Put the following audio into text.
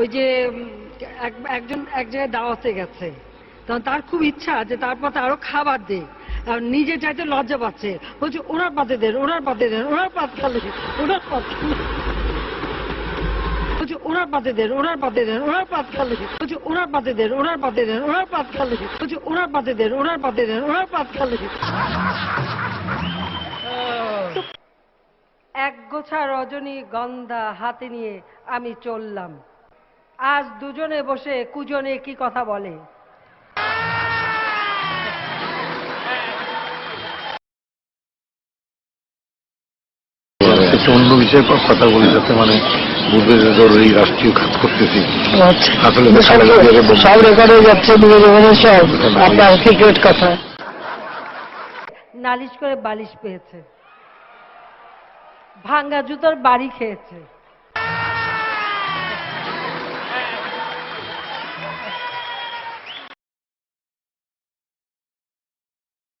ওই যে একজন, এক জায়গায় দাওয়াতে গেছে। তার খুব ইচ্ছা যে তার পথে আরও খাবার দে আর নিজে চাইতে লজ্জা পাচ্ছে। বলছে, ওনার পাতে দেন ওনার পাতে দেন ওনার পাত ওনার পাত বলছে, ওনার পাতে দেন ওনার পাতে দেন ওনার পাত খালি বলছে, ওনার পাতে দেন ওনার পাতে দেন ওনার পাত খালি বলছে, ওনার পাতে দেন ওনার পাতে দেন ওনার পাত খালি এক গোছা রজনী গন্ধা হাতে নিয়ে আমি চললাম। আজ দুজনে বসে কুজনে কি কথা বলে? অন্য বিষয়ে ক- কথা বলি যাতে মানে বুঝবে যে তোর রাষ্ট্রীয় কাজ করতেছি। আসলে তো সারা জায়গায় বলব। সব রেকর্ড যাচ্ছে সব আপনার সিক্রেট কথা। নালিশ করে বালিশ পেয়েছে। ভাঙ্গা জুতোর বাড়ি খেয়েছে।